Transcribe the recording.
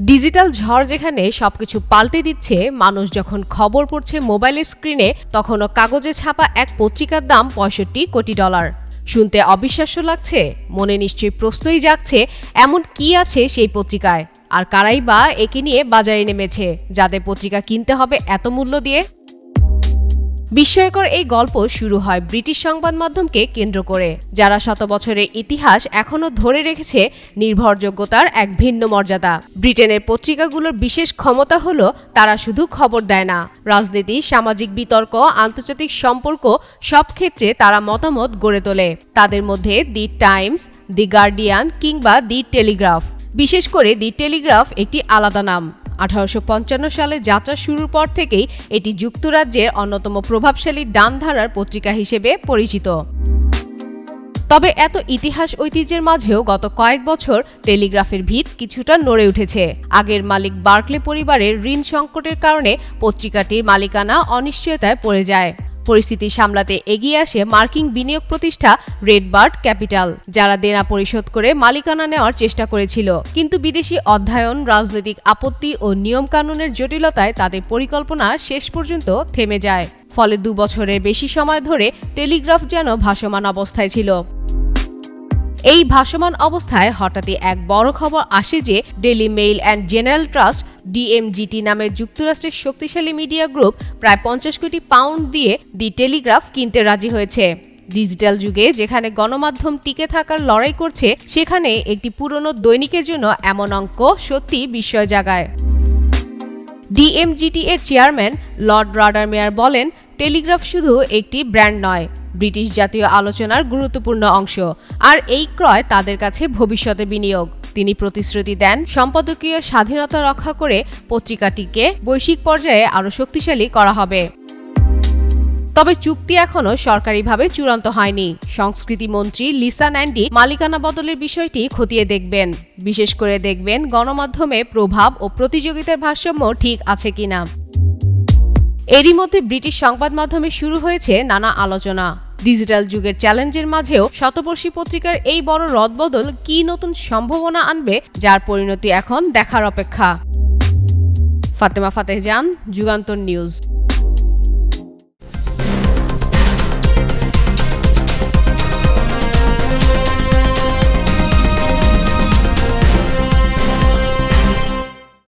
Digital ঝড় যেখানে সবকিছু পাল্টে দিচ্ছে, মানুষ যখন খবর পড়ছে মোবাইলের স্ক্রিনে, তখনও কাগজে ছাপা এক পত্রিকার দাম পঁয়ষট্টি কোটি ডলার। শুনতে অবিশ্বাস্য লাগছে, মনে নিশ্চয়ই প্রশ্নই যাচ্ছে এমন কি আছে সেই পত্রিকায়? আর কারাই বা একে নিয়ে বাজারে নেমেছে, যাদের পত্রিকা কিনতে হবে এত মূল্য দিয়ে? বিস্ময়কর এই গল্প শুরু হয় ব্রিটিশ সংবাদ মাধ্যমকে কেন্দ্র করে, যারা শত বছরের ইতিহাস এখনও ধরে রেখেছে নির্ভরযোগ্যতার এক ভিন্ন মর্যাদা। ব্রিটেনের পত্রিকাগুলোর বিশেষ ক্ষমতা হল, তারা শুধু খবর দেয় না। রাজনীতি, সামাজিক বিতর্ক, আন্তর্জাতিক সম্পর্ক সব ক্ষেত্রে তারা মতামত গড়ে তোলে। তাদের মধ্যে দি টাইমস, দি গার্ডিয়ান কিংবা দি টেলিগ্রাফ। বিশেষ করে দি টেলিগ্রাফ একটি আলাদা নাম। আঠারোশো পঞ্চান্ন সালে যাত্রা শুরুর পর থেকেই এটি যুক্তরাজ্যের অন্যতম প্রভাবশালী ডানধারার পত্রিকা হিসেবে পরিচিত। তবে এত ইতিহাস ঐতিহ্যের মাঝেও গত কয়েক বছর টেলিগ্রাফের ভিত কিছুটা নড়ে উঠেছে। আগের মালিক বার্কলে পরিবারের ঋণ সংকটের কারণে পত্রিকাটির মালিকানা অনিশ্চয়তায় পড়ে যায়। পরিস্থিতি সামলাতে এগিয়ে আসে মার্কিন বিনিয়োগ প্রতিষ্ঠা রেডবার্ড ক্যাপিটাল, যারা দেনা পরিশোধ করে মালিকানা নেওয়ার চেষ্টা করেছিল। কিন্তু বিদেশি অধ্যয়ন, রাজনৈতিক আপত্তি ও নিয়মকানুনের জটিলতায় তাদের পরিকল্পনা শেষ পর্যন্ত থেমে যায়। ফলে দু বছরের বেশি সময় ধরে টেলিগ্রাফ যেন ভাসমান অবস্থায় ছিল। এই ভাসমান অবস্থায় হঠাৎই এক বড় খবর আসে যে Daily Mail and General Trust DMGT নামের যুক্তরাষ্ট্রের শক্তিশালী মিডিয়া গ্রুপ প্রায় পঞ্চাশ কোটি পাউন্ড দিয়ে দি টেলিগ্রাফ কিনতে রাজি হয়েছে। ডিজিটাল যুগে যেখানে গণমাধ্যম টিকে থাকার লড়াই করছে, সেখানে একটি পুরনো দৈনিকের জন্য এমন অঙ্ক সত্যি বিস্ময় জাগায়। ডিএমজিটি এর চেয়ারম্যান লর্ড রাডার মেয়ার বলেন, টেলিগ্রাফ শুধু একটি ব্র্যান্ড নয় ব্রিটিশ জাতীয় আলোচনার গুরুত্বপূর্ণ অংশ। আর এই ক্রয় তাদের কাছে ভবিষ্যতে বিনিয়োগ। তিনি প্রতিশ্রুতি দেন সম্পাদকীয় স্বাধীনতা রক্ষা করে পত্রিকাটিকে বৈশ্বিক পর্যায়ে আরও শক্তিশালী করা হবে। তবে চুক্তি এখনও সরকারিভাবে চূড়ান্ত হয়নি। সংস্কৃতি মন্ত্রী লিসা ন্যান্ডি মালিকানা বদলের বিষয়টি খতিয়ে দেখবেন। বিশেষ করে দেখবেন গণমাধ্যমে প্রভাব ও প্রতিযোগিতার ভারসাম্য ঠিক আছে কিনা। এরই মধ্যে ব্রিটিশ সংবাদ মাধ্যমে শুরু হয়েছে নানা আলোচনা। ডিজিটাল যুগের চ্যালেঞ্জের মাঝেও শতবর্ষী পত্রিকার এই বড় রদবদল কি নতুন সম্ভাবনা আনবে, যার পরিণতি এখন দেখার অপেক্ষা। ফাতেমা ফাতেহ যান যুগান্তর নিউজ।